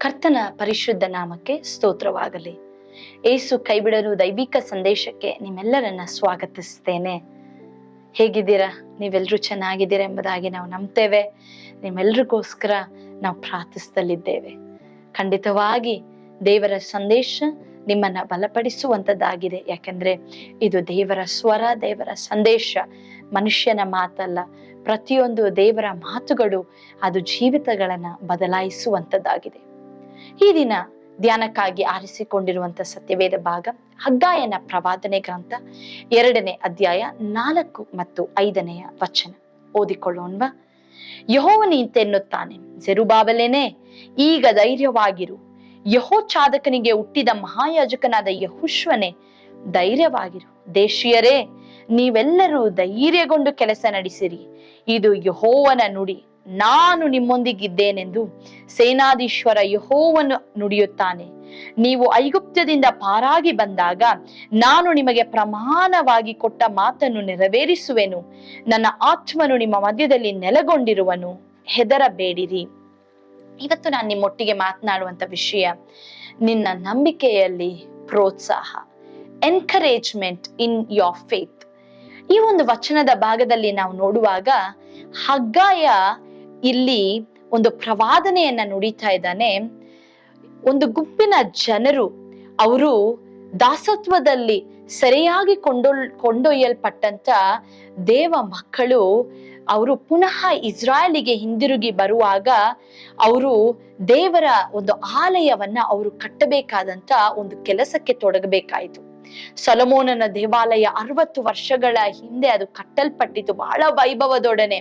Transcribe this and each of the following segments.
ಕರ್ತನ ಪರಿಶುದ್ಧ ನಾಮಕ್ಕೆ ಸ್ತೋತ್ರವಾಗಲಿ. ಏಸು ಕೈಬಿಡಲು ದೈವಿಕ ಸಂದೇಶಕ್ಕೆ ನಿಮ್ಮೆಲ್ಲರನ್ನ ಸ್ವಾಗತಿಸ್ತೇನೆ. ಹೇಗಿದ್ದೀರಾ? ನೀವೆಲ್ಲರೂ ಚೆನ್ನಾಗಿದ್ದೀರಾ ಎಂಬುದಾಗಿ ನಾವು ನಂಬ್ತೇವೆ. ನಿಮ್ಮೆಲ್ರಿಗೋಸ್ಕರ ನಾವು ಪ್ರಾರ್ಥಿಸ್ತಲಿದ್ದೇವೆ. ಖಂಡಿತವಾಗಿ ದೇವರ ಸಂದೇಶ ನಿಮ್ಮನ್ನ ಬಲಪಡಿಸುವಂಥದ್ದಾಗಿದೆ ಯಾಕೆಂದ್ರೆ ಇದು ದೇವರ ಸ್ವರ, ದೇವರ ಸಂದೇಶ. ಮನುಷ್ಯನ ಮಾತಲ್ಲ, ಪ್ರತಿಯೊಂದು ದೇವರ ಮಾತುಗಳು ಅದು ಜೀವಿತಗಳನ್ನ ಬದಲಾಯಿಸುವಂಥದ್ದಾಗಿದೆ ಈ ದಿನ ಧ್ಯಾನಕ್ಕಾಗಿ ಆರಿಸಿಕೊಂಡಿರುವಂತ ಸತ್ಯವೇದ ಭಾಗ, ಹಗ್ಗಾಯನ ಪ್ರವಾದನೆ ಗ್ರಂಥ, ಎರಡನೇ ಅಧ್ಯಾಯ ನಾಲ್ಕು ಮತ್ತು ಐದನೆಯ ವಚನ. ಓದಿಕೊಳ್ಳೋಣ ಯಹೋವನು ಇಂತೆನ್ನುತ್ತಾನೆ ಜೆರುಬಾಬೆಲೆನೇ ಈಗ ಧೈರ್ಯವಾಗಿರು. ಯಹೋ ಚಾದಕನಿಗೆ ಹುಟ್ಟಿದ ಮಹಾಯಾಜಕನಾದ ಯಹುಶ್ವನೇ, ಧೈರ್ಯವಾಗಿರು. ದೇಶೀಯರೇ, ನೀವೆಲ್ಲರೂ ಧೈರ್ಯಗೊಂಡು ಕೆಲಸ ನಡೆಸಿರಿ. ಇದು ಯಹೋವನ ನುಡಿ. ನಾನು ನಿಮ್ಮೊಂದಿಗಿದ್ದೇನೆಂದು ಸೇನಾಧೀಶ್ವರ ಯಹೋವನ್ನು ನುಡಿಯುತ್ತಾನೆ. ನೀವು ಐಗುಪ್ತದಿಂದ ಪಾರಾಗಿ ಬಂದಾಗ ನಾನು ನಿಮಗೆ ಪ್ರಮಾಣವಾಗಿ ಕೊಟ್ಟ ಮಾತನ್ನು ನೆರವೇರಿಸುವೆನು. ನನ್ನ ಆತ್ಮನು ನಿಮ್ಮ ಮಧ್ಯದಲ್ಲಿ ನೆಲೆಗೊಂಡಿರುವನು. ಹೆದರಬೇಡಿರಿ. ಇವತ್ತು ನಾನು ನಿಮ್ಮೊಟ್ಟಿಗೆ ಮಾತನಾಡುವಂತ ವಿಷಯ, ನಿನ್ನ ನಂಬಿಕೆಯಲ್ಲಿ ಪ್ರೋತ್ಸಾಹ ಎನ್ಕರೇಜ್ಮೆಂಟ್ ಇನ್ ಯೋರ್ ಫೇತ್ ಈ ಒಂದು ವಚನದ ಭಾಗದಲ್ಲಿ ನಾವು ನೋಡುವಾಗ ಹಗ್ಗಾಯ ಇಲ್ಲಿ ಒಂದು ಪ್ರವಾದನೆಯನ್ನ ನುಡಿತಾ ಇದ್ದಾನೆ. ಒಂದು ಗುಂಪಿನ ಜನರು ಅವರು ದಾಸತ್ವದಲ್ಲಿ ಸರಿಯಾಗಿ ಕೊಂಡೊಳ್ ಕೊಂಡೊಯ್ಯಲ್ಪಟ್ಟಂತ ದೇವ ಮಕ್ಕಳು ಅವರು ಪುನಃ ಇಸ್ರಾಯೇಲಿಗೆ ಹಿಂದಿರುಗಿ ಬರುವಾಗ ಅವರು ದೇವರ ಒಂದು ಆಲಯವನ್ನ ಅವರು ಕಟ್ಟಬೇಕಾದಂತ ಒಂದು ಕೆಲಸಕ್ಕೆ ತೊಡಗಬೇಕಾಯಿತು. ಸೊಲಮೋನನ ದೇವಾಲಯ ಅರವತ್ತು ವರ್ಷಗಳ ಹಿಂದೆ ಅದು ಕಟ್ಟಲ್ಪಟ್ಟಿತು. ಬಹಳ ವೈಭವದೊಡನೆ.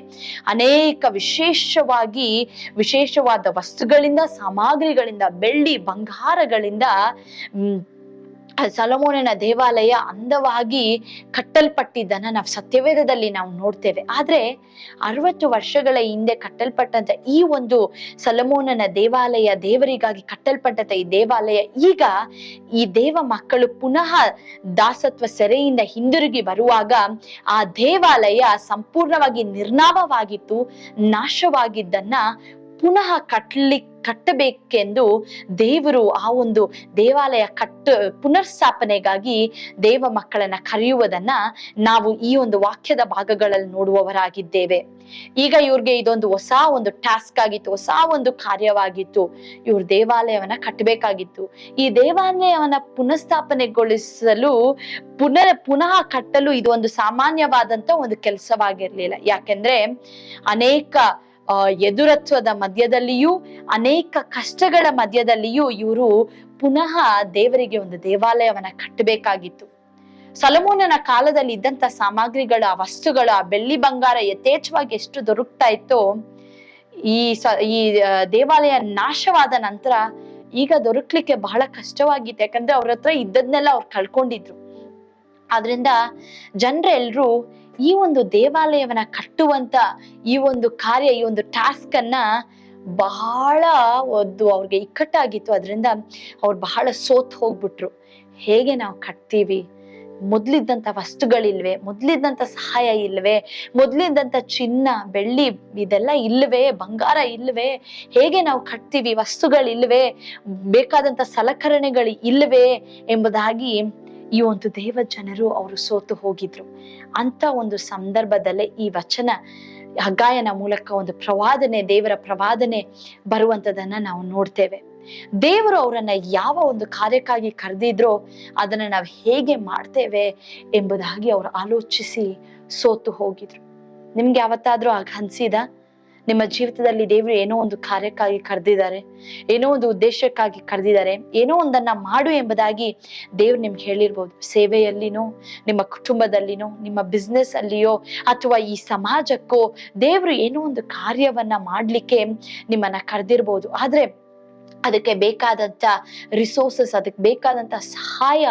ಅನೇಕ ವಿಶೇಷವಾಗಿ, ವಿಶೇಷವಾದ ವಸ್ತುಗಳಿಂದ, ಸಾಮಗ್ರಿಗಳಿಂದ, ಬೆಳ್ಳಿ ಬಂಗಾರಗಳಿಂದ ಸಲಮೋನನ ದೇವಾಲಯ ಅಂದವಾಗಿ ಕಟ್ಟಲ್ಪಟ್ಟಿದ್ದನ್ನ ನಾವು ಸತ್ಯವೇದದಲ್ಲಿ ನಾವು ನೋಡ್ತೇವೆ. ಆದ್ರೆ ಅರವತ್ತು ವರ್ಷಗಳ ಹಿಂದೆ ಕಟ್ಟಲ್ಪಟ್ಟಂತ ಈ ಒಂದು ಸಲಮೋನನ ದೇವಾಲಯ, ದೇವರಿಗಾಗಿ ಕಟ್ಟಲ್ಪಟ್ಟಂತ ಈ ದೇವಾಲಯ ಈಗ ಈ ದೇವ ಮಕ್ಕಳು ಪುನಃ ದಾಸತ್ವ ಸೆರೆಯಿಂದ ಹಿಂದಿರುಗಿ ಬರುವಾಗ ಆ ದೇವಾಲಯ ಸಂಪೂರ್ಣವಾಗಿ ನಿರ್ನಾಮವಾಗಿತ್ತು, ನಾಶವಾಗಿದ್ದನ್ನ ಪುನಃ ಕಟ್ಲಿ, ಕಟ್ಟಬೇಕೆಂದು ದೇವರು ಆ ಒಂದು ದೇವಾಲಯ ಕಟ್ಟ, ಪುನರ್ಸ್ಥಾಪನೆಗಾಗಿ ದೇವ ಮಕ್ಕಳನ್ನ ಕರೆಯುವುದನ್ನ ನಾವು ಈ ಒಂದು ವಾಕ್ಯದ ಭಾಗಗಳಲ್ಲಿ ನೋಡುವವರಾಗಿದ್ದೇವೆ. ಈಗ ಇವ್ರಿಗೆ ಇದೊಂದು ಹೊಸ ಒಂದು ಟಾಸ್ಕ್ ಆಗಿತ್ತು, ಹೊಸ ಒಂದು ಕಾರ್ಯವಾಗಿತ್ತು. ಇವ್ರ ದೇವಾಲಯವನ್ನ ಕಟ್ಟಬೇಕಾಗಿತ್ತು ಈ ದೇವಾಲಯವನ್ನ ಪುನಃಸ್ಥಾಪನೆಗೊಳಿಸಲು ಪುನರ್, ಪುನಃ ಕಟ್ಟಲು ಇದು ಒಂದು ಸಾಮಾನ್ಯವಾದಂತ ಒಂದು ಕೆಲಸವಾಗಿರ್ಲಿಲ್ಲ. ಯಾಕೆಂದ್ರೆ ಅನೇಕ ಎದುರತ್ವದ ಮಧ್ಯದಲ್ಲಿಯೂ, ಅನೇಕ ಕಷ್ಟಗಳ ಮಧ್ಯದಲ್ಲಿಯೂ ಇವರು ಪುನಃ ದೇವರಿಗೆ ಒಂದು ದೇವಾಲಯವನ್ನ ಕಟ್ಟಬೇಕಾಗಿತ್ತು. ಸಲಮೋನನ ಕಾಲದಲ್ಲಿ ಇದ್ದಂತ ಸಾಮಗ್ರಿಗಳ ವಸ್ತುಗಳ ಬೆಳ್ಳಿ ಬಂಗಾರ ಯಥೇಚ್ಛವಾಗಿ ಎಷ್ಟು ದೊರಕ್ತಾ ಇತ್ತೋ, ಈ ಸ, ಈ ದೇವಾಲಯ ನಾಶವಾದ ನಂತರ ಈಗ ದೊರಕ್ಲಿಕ್ಕೆ ಬಹಳ ಕಷ್ಟವಾಗಿತ್ತು ಯಾಕಂದ್ರೆ ಅವ್ರ ಹತ್ರ ಇದ್ದದ್ನೆಲ್ಲ ಅವ್ರು ಕಳ್ಕೊಂಡಿದ್ರು. ಆದ್ರಿಂದ ಜನರೆಲ್ರು ಈ ಒಂದು ದೇವಾಲಯವನ್ನ ಕಟ್ಟುವಂತ ಈ ಒಂದು ಕಾರ್ಯ, ಈ ಒಂದು ಟಾಸ್ಕ್ ಅನ್ನ ಬಹಳ ಒಂದು ಅವ್ರಿಗೆ ಇಕ್ಕಟ್ಟಾಗಿತ್ತು. ಅದರಿಂದ ಅವ್ರು ಬಹಳ ಸೋತ್ ಹೋಗ್ಬಿಟ್ರು. ಹೇಗೆ ನಾವು ಕಟ್ತೀವಿ? ಮೊದ್ಲಿದ್ದಂತ ವಸ್ತುಗಳಿಲ್ವೇ? ಮೊದ್ಲಿದ್ದಂತ ಸಹಾಯ ಇಲ್ವೇ? ಮೊದ್ಲಿದ್ದಂತ ಚಿನ್ನ, ಬೆಳ್ಳಿ ಇದೆಲ್ಲ ಇಲ್ವೇ? ಬಂಗಾರ ಇಲ್ವೇ? ಹೇಗೆ ನಾವು ಕಟ್ತೀವಿ? ವಸ್ತುಗಳಿಲ್ವೇ? ಬೇಕಾದಂತ ಸಲಕರಣೆಗಳು ಇಲ್ವೇ? ಎಂಬುದಾಗಿ ಈ ಒಂದು ದೇವ ಜನರು ಅವರು ಸೋತು ಹೋಗಿದ್ರು. ಅಂತ ಒಂದು ಸಂದರ್ಭದಲ್ಲೇ ಈ ವಚನ ಹಗ್ಗಾಯನ ಮೂಲಕ ಒಂದು ಪ್ರವಾದನೆ, ದೇವರ ಪ್ರವಾದನೆ ಬರುವಂತದನ್ನ ನಾವು ನೋಡ್ತೇವೆ. ದೇವರು ಅವರನ್ನ ಯಾವ ಒಂದು ಕಾರ್ಯಕ್ಕಾಗಿ ಕರೆದಿದ್ರೋ ಅದನ್ನ ನಾವು ಹೇಗೆ ಮಾಡ್ತೇವೆ ಎಂಬುದಾಗಿ ಅವರು ಆಲೋಚಿಸಿ ಸೋತು ಹೋಗಿದ್ರು. ನಿಮ್ಗೆ ಯಾವತ್ತಾದ್ರೂ ಆಗ ಅನ್ಸಿದ? ನಿಮ್ಮ ಜೀವಿತದಲ್ಲಿ ದೇವರು ಏನೋ ಒಂದು ಕಾರ್ಯಕ್ಕಾಗಿ ಕರೆದಿದ್ದಾರೆ, ಏನೋ ಒಂದು ಉದ್ದೇಶಕ್ಕಾಗಿ ಕರೆದಿದ್ದಾರೆ, ಏನೋ ಒಂದನ್ನ ಮಾಡು ಎಂಬುದಾಗಿ ದೇವ್ರು ನಿಮ್ಗೆ ಹೇಳಿರ್ಬೋದು. ಸೇವೆಯಲ್ಲಿನೋ, ನಿಮ್ಮ ಕುಟುಂಬದಲ್ಲಿನೋ, ನಿಮ್ಮ ಬಿಸ್ನೆಸ್ ಅಲ್ಲಿಯೋ ಅಥವಾ ಈ ಸಮಾಜಕ್ಕೋ ದೇವ್ರು ಏನೋ ಒಂದು ಕಾರ್ಯವನ್ನ ಮಾಡ್ಲಿಕ್ಕೆ ನಿಮ್ಮನ್ನ ಕರೆದಿರ್ಬೋದು. ಆದ್ರೆ ಅದಕ್ಕೆ ಬೇಕಾದಂತ ರಿಸೋರ್ಸಸ್ ಅದಕ್ಕೆ ಬೇಕಾದಂತ ಸಹಾಯ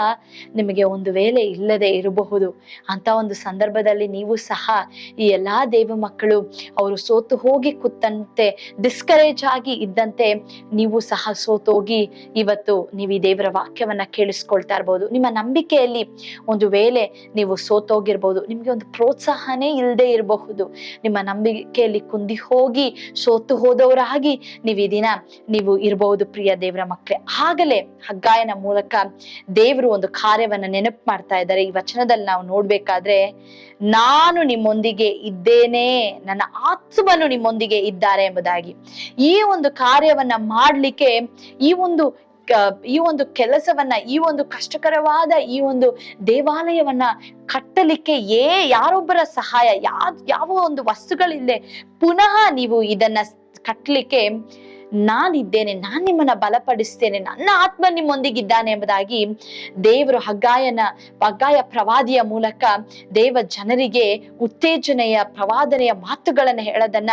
ನಿಮಗೆ ಒಂದು ವೇಳೆ ಇಲ್ಲದೆ ಇರಬಹುದು. ಅಂತ ಒಂದು ಸಂದರ್ಭದಲ್ಲಿ ನೀವು ಸಹ ಈ ಎಲ್ಲಾ ದೇವ ಮಕ್ಕಳು ಅವರು ಸೋತು ಹೋಗಿ ಕೂತಂತೆ ಡಿಸ್ಕರೇಜ್ ಆಗಿ ಇದ್ದಂತೆ ನೀವು ಸಹ ಸೋತೋಗಿ ಇವತ್ತು ನೀವು ಈ ದೇವರ ವಾಕ್ಯವನ್ನ ಕೇಳಿಸ್ಕೊಳ್ತಾ ಇರ್ಬೋದು. ನಿಮ್ಮ ನಂಬಿಕೆಯಲ್ಲಿ ಒಂದು ವೇಳೆ ನೀವು ಸೋತೋಗಿರ್ಬೋದು ನಿಮ್ಗೆ ಒಂದು ಪ್ರೋತ್ಸಾಹನೇ ಇಲ್ಲದೆ ಇರಬಹುದು. ನಿಮ್ಮ ನಂಬಿಕೆಯಲ್ಲಿ ಕುಂದಿ ಹೋಗಿ ಸೋತು ಹೋದವರಾಗಿ ನೀವು ಈ ದಿನ ನೀವು ಇರಬಹುದು ಪ್ರಿಯ ದೇವರ ಮಕ್ಕಳೇ. ಆಗಲೇ ಹಗ್ಗಾಯನ ಮೂಲಕ ದೇವರು ಒಂದು ಕಾರ್ಯವನ್ನ ನೆನಪು ಮಾಡ್ತಾ ಇದ್ದಾರೆ. ಈ ವಚನದಲ್ಲಿ ನಾವು ನೋಡ್ಬೇಕಾದ್ರೆ, ನಾನು ನಿಮ್ಮೊಂದಿಗೆ ಇದ್ದೇನೆ, ನನ್ನ ಆತ್ಮನು ನಿಮ್ಮೊಂದಿಗೆ ಇದ್ದಾರೆ ಎಂಬುದಾಗಿ. ಈ ಒಂದು ಕಾರ್ಯವನ್ನ ಮಾಡ್ಲಿಕ್ಕೆ, ಈ ಒಂದು ಈ ಒಂದು ಕೆಲಸವನ್ನ, ಈ ಒಂದು ಕಷ್ಟಕರವಾದ ಈ ಒಂದು ದೇವಾಲಯವನ್ನ ಕಟ್ಟಲಿಕ್ಕೆ ಏ, ಯಾರೊಬ್ಬರ ಸಹಾಯ, ಯಾ, ಯಾವ ಒಂದು ವಸ್ತುಗಳಿಲ್ಲದೆ ಪುನಃ ನೀವು ಇದನ್ನ ಕಟ್ಟಲಿಕ್ಕೆ ನಾನಿದ್ದೇನೆ, ನಾನ್ ನಿಮ್ಮನ್ನ ಬಲಪಡಿಸ್ತೇನೆ, ನನ್ನ ಆತ್ಮ ನಿಮ್ಮೊಂದಿಗಿದ್ದಾನೆ ಎಂಬುದಾಗಿ ದೇವರು ಹಗ್ಗಾಯನ, ಹಗ್ಗಾಯ ಪ್ರವಾದಿಯ ಮೂಲಕ ದೇವ ಜನರಿಗೆ ಉತ್ತೇಜನೆಯ, ಪ್ರವಾದನೆಯ ಮಾತುಗಳನ್ನ ಹೇಳೋದನ್ನ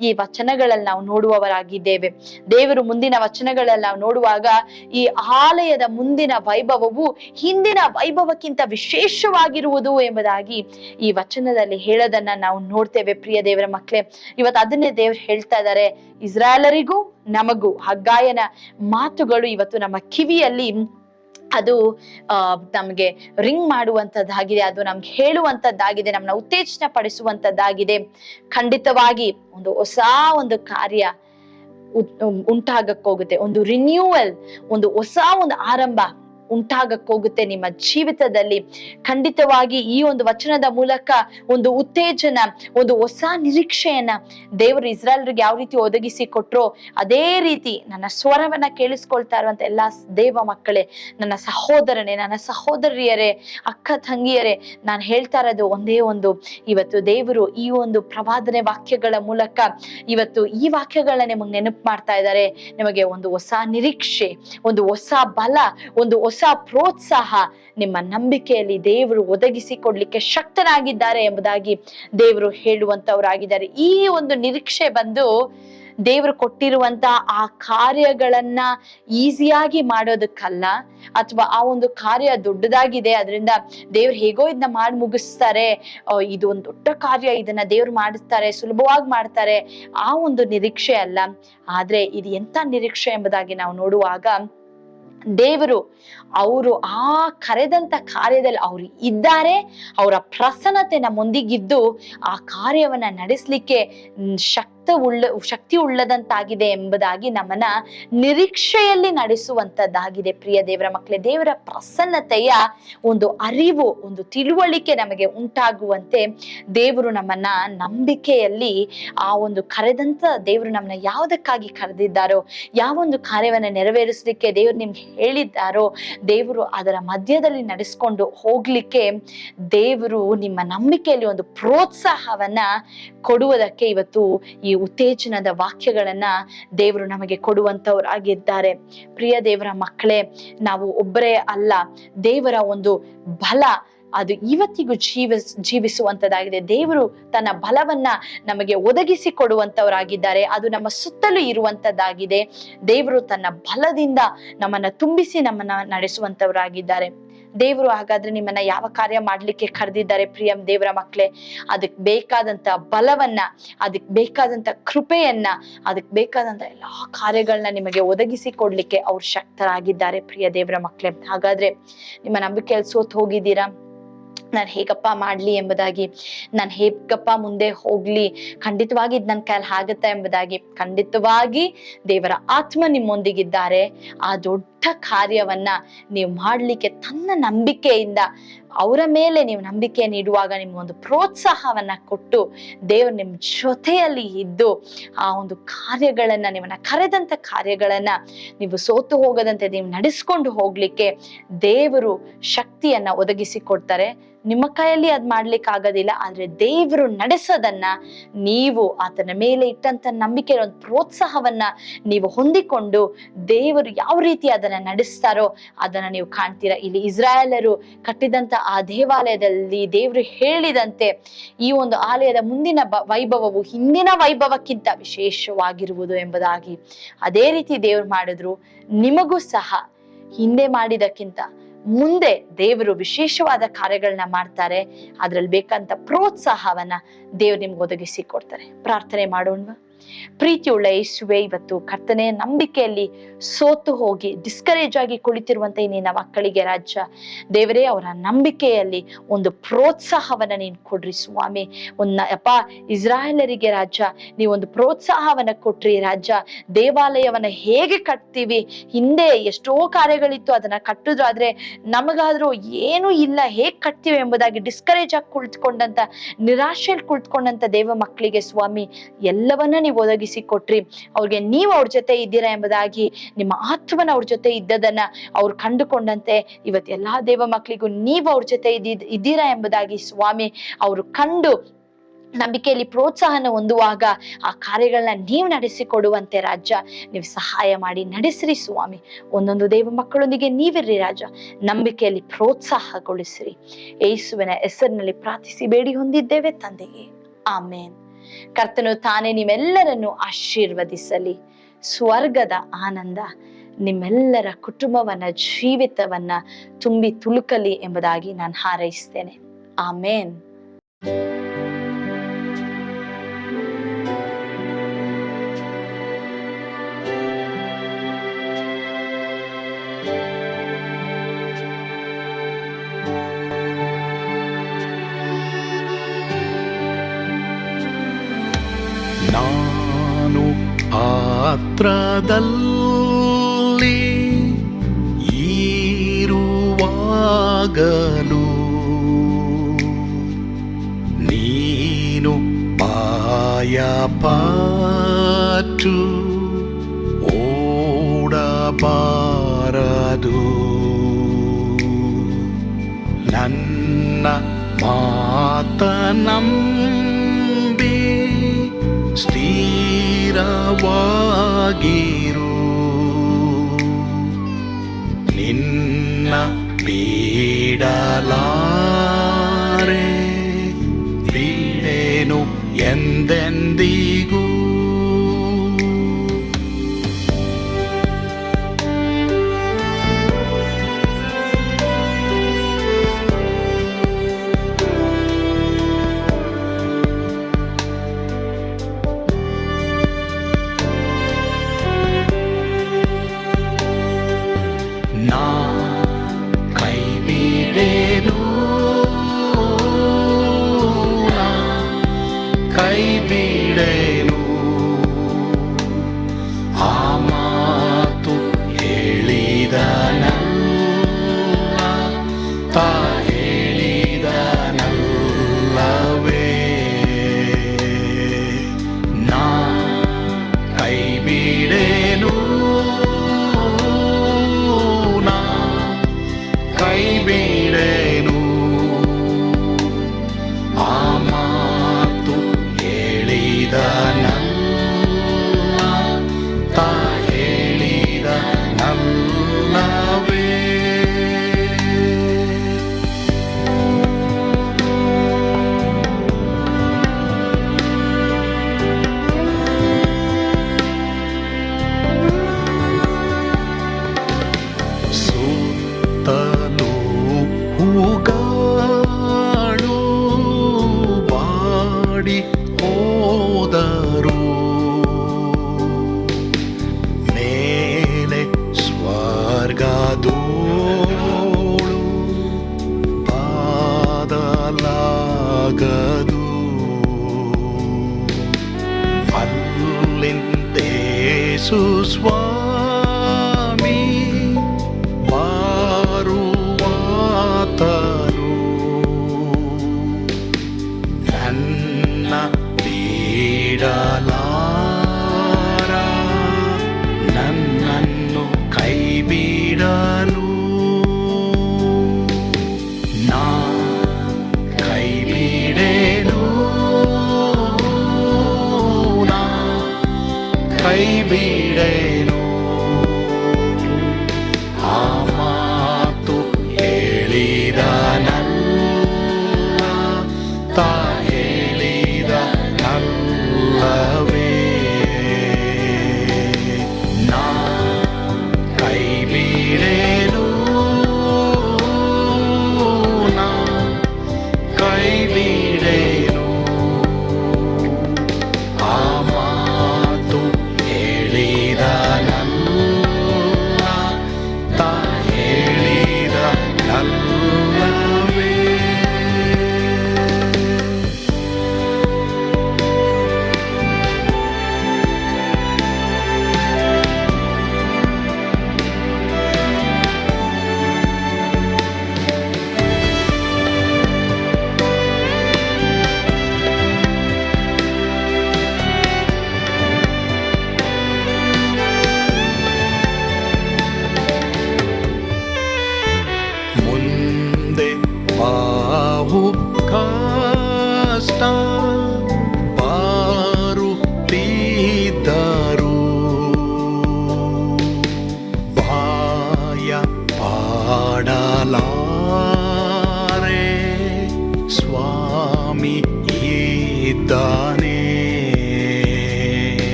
ಈ ವಚನಗಳಲ್ಲಿ ನಾವು ನೋಡುವವರಾಗಿದ್ದೇವೆ. ದೇವರು ಮುಂದಿನ ವಚನಗಳಲ್ಲಿ ನಾವು ನೋಡುವಾಗ ಈ ಆಲಯದ ಮುಂದಿನ ವೈಭವವು ಹಿಂದಿನ ವೈಭವಕ್ಕಿಂತ ವಿಶೇಷವಾಗಿರುವುದು ಎಂಬುದಾಗಿ ಈ ವಚನದಲ್ಲಿ ಹೇಳೋದನ್ನ ನಾವು ನೋಡ್ತೇವೆ, ಪ್ರಿಯ ದೇವರ ಮಕ್ಕಳೇ. ಇವತ್ತು ಅದನ್ನೇ ದೇವ್ರು ಹೇಳ್ತಾ ಇದ್ದಾರೆ, ಇಸ್ರಾಯಲರಿಗೂ ನಮಗೂ. ಹಗ್ಗಾಯನ ಮಾತುಗಳು ಇವತ್ತು ನಮ್ಮ ಕಿವಿಯಲ್ಲಿ, ಅದು ನಮ್ಗೆ ರಿಂಗ್ ಮಾಡುವಂತದ್ದಾಗಿದೆ, ಅದು ನಮ್ಗೆ ಹೇಳುವಂತದ್ದಾಗಿದೆ ನಮ್ಮನ್ನ ಉತ್ತೇಜನ ಪಡಿಸುವಂತದ್ದಾಗಿದೆ ಖಂಡಿತವಾಗಿ ಒಂದು ಹೊಸ ಒಂದು ಕಾರ್ಯ ಉಂಟಾಗಕ್ಕೋಗುತ್ತೆ ಒಂದು ರಿನ್ಯೂವಲ್ ಒಂದು ಹೊಸ ಒಂದು ಆರಂಭ. ಉಂಟಾಗಕ್ ಹೋಗುತ್ತೆ ನಿಮ್ಮ ಜೀವಿತದಲ್ಲಿ. ಖಂಡಿತವಾಗಿ ಈ ಒಂದು ವಚನದ ಮೂಲಕ ಒಂದು ಉತ್ತೇಜನ, ಒಂದು ಹೊಸ ನಿರೀಕ್ಷೆಯನ್ನ ದೇವರು ಇಸ್ರಾಲ್ರಿಗೆ ಯಾವ ರೀತಿ ಒದಗಿಸಿ ಕೊಟ್ರೋ, ಅದೇ ರೀತಿ ನನ್ನ ಸ್ವರವನ್ನ ಕೇಳಿಸ್ಕೊಳ್ತಾ ಇರುವಂತ ಎಲ್ಲಾ ದೇವ ಮಕ್ಕಳೇ, ನನ್ನ ಸಹೋದರನೇ, ನನ್ನ ಸಹೋದರಿಯರೇ, ಅಕ್ಕ ತಂಗಿಯರೇ, ನಾನು ಹೇಳ್ತಾ ಇರೋದು ಒಂದೇ ಒಂದು. ಇವತ್ತು ದೇವರು ಈ ಒಂದು ಪ್ರವಾದನೆ ವಾಕ್ಯಗಳ ಮೂಲಕ ಇವತ್ತು ಈ ವಾಕ್ಯಗಳನ್ನ ನಿಮಗೆ ನೆನಪು ಮಾಡ್ತಾ ಇದ್ದಾರೆ. ನಿಮಗೆ ಒಂದು ಹೊಸ ನಿರೀಕ್ಷೆ, ಒಂದು ಹೊಸ ಬಲ, ಒಂದು ಪ್ರೋತ್ಸಾಹ ನಿಮ್ಮ ನಂಬಿಕೆಯಲ್ಲಿ ದೇವರು ಒದಗಿಸಿ ಕೊಡ್ಲಿಕ್ಕೆ ಶಕ್ತನಾಗಿದ್ದಾರೆ ಎಂಬುದಾಗಿ ದೇವರು ಹೇಳುವಂತವರಾಗಿದ್ದಾರೆ. ಈ ಒಂದು ನಿರೀಕ್ಷೆ ಬಂದು ದೇವರು ಕೊಟ್ಟಿರುವಂತ ಆ ಕಾರ್ಯಗಳನ್ನ ಈಸಿಯಾಗಿ ಮಾಡೋದಕ್ಕಲ್ಲ, ಅಥವಾ ಆ ಒಂದು ಕಾರ್ಯ ದೊಡ್ಡದಾಗಿದೆ, ಅದರಿಂದ ದೇವ್ರು ಹೇಗೋ ಇದನ್ನ ಮಾಡಿ ಮುಗಿಸ್ತಾರೆ ಇದು ಒಂದು ದೊಡ್ಡ ಕಾರ್ಯ, ಇದನ್ನ ದೇವ್ರು ಮಾಡಿಸ್ತಾರೆ, ಸುಲಭವಾಗಿ ಮಾಡ್ತಾರೆ, ಆ ಒಂದು ನಿರೀಕ್ಷೆ ಅಲ್ಲ. ಆದ್ರೆ ಇದು ಎಂತ ನಿರೀಕ್ಷೆ ಎಂಬುದಾಗಿ ನಾವು ನೋಡುವಾಗ ದೇವರು ಅವರು ಆ ಕರೆದಂತ ಕಾರ್ಯದಲ್ಲಿ ಅವರು ಇದ್ದಾರೆ ಅವರ ಪ್ರಸನ್ನತೆ ನಮ್ಮೊಂದಿಗಿದ್ದು ಆ ಕಾರ್ಯವನ್ನ ನಡೆಸಲಿಕ್ಕೆ ಶಕ್ತ ಉಳ್ಳ, ಶಕ್ತಿ ಉಳ್ಳದಂತಾಗಿದೆ ಎಂಬುದಾಗಿ ನಮ್ಮನ್ನ ನಿರೀಕ್ಷೆಯಲ್ಲಿ ನಡೆಸುವಂತದ್ದಾಗಿದೆ. ಪ್ರಿಯ ದೇವರ ಮಕ್ಕಳೇ, ದೇವರ ಪ್ರಸನ್ನತೆಯ ಒಂದು ಅರಿವು, ಒಂದು ತಿಳುವಳಿಕೆ ನಮಗೆ ಉಂಟಾಗುವಂತೆ ದೇವರು ನಮ್ಮನ್ನ ನಂಬಿಕೆಯಲ್ಲಿ ಆ ಒಂದು ಕರೆದಂತ ದೇವರು ನಮ್ಮನ್ನ ಯಾವುದಕ್ಕಾಗಿ ಕರೆದಿದ್ದಾರೋ, ಯಾವೊಂದು ಕಾರ್ಯವನ್ನ ನೆರವೇರಿಸಲಿಕ್ಕೆ ದೇವರು ನಿಮ್ಗೆ ಹೇಳಿದ್ದಾರೋ, ದೇವರು ಅದರ ಮಧ್ಯದಲ್ಲಿ ನಡೆಸ್ಕೊಂಡು ಹೋಗ್ಲಿಕ್ಕೆ ದೇವರು ನಿಮ್ಮ ನಂಬಿಕೆಯಲ್ಲಿ ಒಂದು ಪ್ರೋತ್ಸಾಹವನ್ನ ಕೊಡುವುದಕ್ಕೆ ಇವತ್ತು ಈ ಉತ್ತೇಜನದ ವಾಕ್ಯಗಳನ್ನ ದೇವರು ನಮಗೆ ಕೊಡುವಂತವರಾಗಿದ್ದಾರೆ ಪ್ರಿಯ ದೇವರ ಮಕ್ಕಳೇ, ನಾವು ಒಬ್ಬರೇ ಅಲ್ಲ, ದೇವರ ಒಂದು ಬಲ ಅದು ಇವತ್ತಿಗೂ ಜೀವಿಸ್ ಜೀವಿಸುವಂತದಾಗಿದೆ ದೇವರು ತನ್ನ ಬಲವನ್ನ ನಮಗೆ ಒದಗಿಸಿ ಕೊಡುವಂತವರಾಗಿದ್ದಾರೆ ಅದು ನಮ್ಮ ಸುತ್ತಲೂ ಇರುವಂತದ್ದಾಗಿದೆ ದೇವರು ತನ್ನ ಬಲದಿಂದ ನಮ್ಮನ್ನ ತುಂಬಿಸಿ ನಮ್ಮನ್ನ ನಡೆಸುವಂತವರಾಗಿದ್ದಾರೆ ದೇವರು ಹಾಗಾದ್ರೆ ನಿಮ್ಮನ್ನ ಯಾವ ಕಾರ್ಯ ಮಾಡ್ಲಿಕ್ಕೆ ಕರೆದಿದ್ದಾರೆ ಪ್ರಿಯಂ ದೇವರ ಮಕ್ಕಳೇ ಅದಕ್ಕೆ ಬೇಕಾದಂತ ಬಲವನ್ನ, ಅದಕ್ಕೆ ಬೇಕಾದಂತ ಕೃಪೆಯನ್ನ, ಅದಕ್ಕೆ ಬೇಕಾದಂತ ಎಲ್ಲಾ ಕಾರ್ಯಗಳನ್ನ ನಿಮಗೆ ಒದಗಿಸಿ ಕೊಡ್ಲಿಕ್ಕೆ ಅವ್ರು ಶಕ್ತರಾಗಿದ್ದಾರೆ ಪ್ರಿಯ ದೇವರ ಮಕ್ಕಳೇ ಹಾಗಾದ್ರೆ ನಿಮ್ಮ ನಂಬಿಕೆಯಲ್ಲಿ ಸೋತ್ ಹೋಗಿದ್ದೀರಾ ನಾನು ಹೇಗಪ್ಪ ಮಾಡ್ಲಿ ಎಂಬುದಾಗಿ, ನಾನು ಹೇಗಪ್ಪ ಮುಂದೆ ಹೋಗ್ಲಿ, ಖಂಡಿತವಾಗಿ ಇದು ನನ್ನ ಕೈಯಲ್ಲಿ ಆಗುತ್ತೆ ಎಂಬುದಾಗಿ, ಖಂಡಿತವಾಗಿ ದೇವರ ಆತ್ಮ ನಿಮ್ಮೊಂದಿಗಿದ್ದಾರೆ. ಆ ದೊಡ್ಡ ಕಾರ್ಯವನ್ನ ನೀವು ಮಾಡ್ಲಿಕ್ಕೆ ತನ್ನ ನಂಬಿಕೆಯಿಂದ ಅವರ ಮೇಲೆ ನೀವು ನಂಬಿಕೆಯನ್ನು ಇಡುವಾಗ ನಿಮ್ಗೊಂದು ಪ್ರೋತ್ಸಾಹವನ್ನ ಕೊಟ್ಟು ದೇವರು ನಿಮ್ಮ ಜೊತೆಯಲ್ಲಿ ಇದ್ದು ಆ ಒಂದು ಕಾರ್ಯಗಳನ್ನ, ನಿಮ್ಮನ್ನ ಕರೆದಂತ ಕಾರ್ಯಗಳನ್ನ ನೀವು ಸೋತು ಹೋಗದಂತೆ ನೀವು ನಡೆಸ್ಕೊಂಡು ಹೋಗ್ಲಿಕ್ಕೆ ದೇವರು ಶಕ್ತಿಯನ್ನ ಒದಗಿಸಿ ಕೊಡ್ತಾರೆ. ನಿಮ್ಮ ಕೈಯಲ್ಲಿ ಅದ್ ಮಾಡ್ಲಿಕ್ಕೆ ಆಗೋದಿಲ್ಲ, ಆದ್ರೆ ದೇವರು ನಡೆಸೋದನ್ನ ನೀವು ಆತನ ಮೇಲೆ ಇಟ್ಟಂತ ನಂಬಿಕೆ ಒಂದು ಪ್ರೋತ್ಸಾಹವನ್ನ ನೀವು ಹೊಂದಿಕೊಂಡು ದೇವರು ಯಾವ ರೀತಿ ಅದನ್ನ ನಡೆಸ್ತಾರೋ ಅದನ್ನ ನೀವು ಕಾಣ್ತೀರಾ. ಇಲ್ಲಿ ಇಸ್ರಾಯೇಲರು ಕಟ್ಟಿದಂತ ಆ ದೇವಾಲಯದಲ್ಲಿ ದೇವರು ಹೇಳಿದಂತೆ ಈ ಒಂದು ಆಲಯದ ಮುಂದಿನ ವೈಭವವು ಹಿಂದಿನ ವೈಭವಕ್ಕಿಂತ ವಿಶೇಷವಾಗಿರುವುದು ಎಂಬುದಾಗಿ ಅದೇ ರೀತಿ ದೇವ್ರು ಮಾಡಿದ್ರು. ನಿಮಗೂ ಸಹ ಹಿಂದೆ ಮಾಡಿದಕ್ಕಿಂತ ಮುಂದೆ ದೇವರು ವಿಶೇಷವಾದ ಕಾರ್ಯಗಳನ್ನ ಮಾಡ್ತಾರೆ. ಅದರಲ್ಲಿ ಬೇಕಂತ ಪ್ರೋತ್ಸಾಹವನ್ನ ದೇವ್ರು ನಿಮ್ಗೆ ಒದಗಿಸಿ ಕೊಡ್ತಾರೆ. ಪ್ರಾರ್ಥನೆ ಮಾಡೋಣ ಪ್ರೀತಿಯುಳ್ಳ ಯೇಸುವೆ, ಇವತ್ತು ಕರ್ತನೆ ನಂಬಿಕೆಯಲ್ಲಿ ಸೋತು ಹೋಗಿ ಡಿಸ್ಕರೇಜ್ ಆಗಿ ಕುಳಿತಿರುವಂತ ನಿನ್ನ ಮಕ್ಕಳಿಗೆ ರಾಜ್ಯ. ದೇವರೇ, ಅವರ ನಂಬಿಕೆಯಲ್ಲಿ ಒಂದು ಪ್ರೋತ್ಸಾಹವನ್ನ ನೀನು ಕೊಡ್ರಿ ಸ್ವಾಮಿ. ಒಂದು ಅಪ್ಪ, ಇಸ್ರಾಯೇಲರಿಗೆ ರಾಜ್ಯ ನೀವೊಂದು ಪ್ರೋತ್ಸಾಹವನ್ನ ಕೊಟ್ರಿ ರಾಜ್ಯ. ದೇವಾಲಯವನ್ನ ಹೇಗೆ ಕಟ್ತೀವಿ? ಹಿಂದೆ ಎಷ್ಟೋ ಕಾರ್ಯಗಳಿತ್ತು, ಅದನ್ನ ಕಟ್ಟುದಾದ್ರೆ ನಮಗಾದ್ರೂ ಏನೂ ಇಲ್ಲ, ಹೇಗ್ ಕಟ್ತೀವಿ ಎಂಬುದಾಗಿ ಡಿಸ್ಕರೇಜ್ ಆಗಿ ಕುಳಿತುಕೊಂಡಂತ, ನಿರಾಶೆಯಲ್ಲಿ ಕುಳಿತುಕೊಂಡಂತ ದೇವ ಮಕ್ಕಳಿಗೆ ಸ್ವಾಮಿ, ಎಲ್ಲವನ್ನ ನೀವು ಒದಗಿಸಿ ಕೊಟ್ರಿ. ಅವ್ರಿಗೆ ನೀವು ಅವ್ರ ಜೊತೆ ಇದ್ದೀರಾ ಎಂಬುದಾಗಿ ನಿಮ್ಮ ಆತ್ಮನ ಅವ್ರ ಜೊತೆ ಇದ್ದದನ್ನ ಅವ್ರು ಕಂಡುಕೊಂಡಂತೆ. ಇವತ್ತು ಎಲ್ಲಾ ದೇವ ಮಕ್ಕಳಿಗೂ ನೀವು ಅವ್ರ ಜೊತೆ ಇದ್ದೀರಾ ಎಂಬುದಾಗಿ ಸ್ವಾಮಿ ಅವರು ಕಂಡು ನಂಬಿಕೆಯಲ್ಲಿ ಪ್ರೋತ್ಸಾಹನ ಹೊಂದುವಾಗ ಆ ಕಾರ್ಯಗಳನ್ನ ನೀವು ನಡೆಸಿಕೊಡುವಂತೆ ರಾಜ್ಯ, ನೀವು ಸಹಾಯ ಮಾಡಿ ನಡೆಸ್ರಿ ಸ್ವಾಮಿ. ಒಂದೊಂದು ದೇವ ಮಕ್ಕಳೊಂದಿಗೆ ನೀವಿರ್ರಿ ರಾಜ. ನಂಬಿಕೆಯಲ್ಲಿ ಪ್ರೋತ್ಸಾಹಗೊಳಿಸಿರಿ. ಯೇಸುವಿನ ಹೆಸರಿನಲ್ಲಿ ಪ್ರಾರ್ಥಿಸಿ ಬೇಡಿ ಹೊಂದಿದ್ದೇವೆ ತಂದೆಗೆ ಆಮೇನ್. ಕರ್ತನು ತಾನೇ ನಿಮ್ಮೆಲ್ಲರನ್ನು ಆಶೀರ್ವದಿಸಲಿ. ಸ್ವರ್ಗದ ಆನಂದ ನಿಮ್ಮೆಲ್ಲರ ಕುಟುಂಬವನ್ನ, ಜೀವಿತವನ್ನ ತುಂಬಿ ತುಳುಕಲಿ ಎಂಬುದಾಗಿ ನಾನು ಹಾರೈಸ್ತೇನೆ. ಆಮೇನ್. ಆತ್ರದಲ್ಲಿ ಈರುವಾಗಲು ನೀನು ಪಾಯಪಾಟು ಓಡಬಾರದು ನನ್ನ ಮಾತನಂಬಿ ಸ್ಥಿರವಾಗಿರು. ನಿನ್ನ ಬೀಡಲಾರೆ ಬೀಡೇನು ಎಂದೆಂದಿಗೂ The ng ಅಲ್ಲಿಂದೇಸು ಸ್ವಾಮಿ voltar.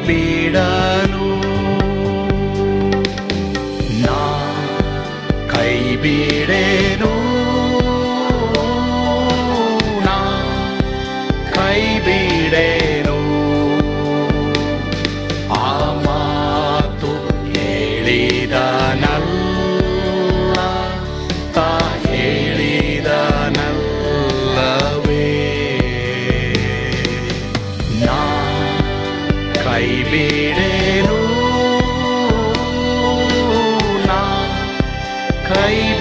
ಬಿಡನು. ನಾ ಕೈ Aí.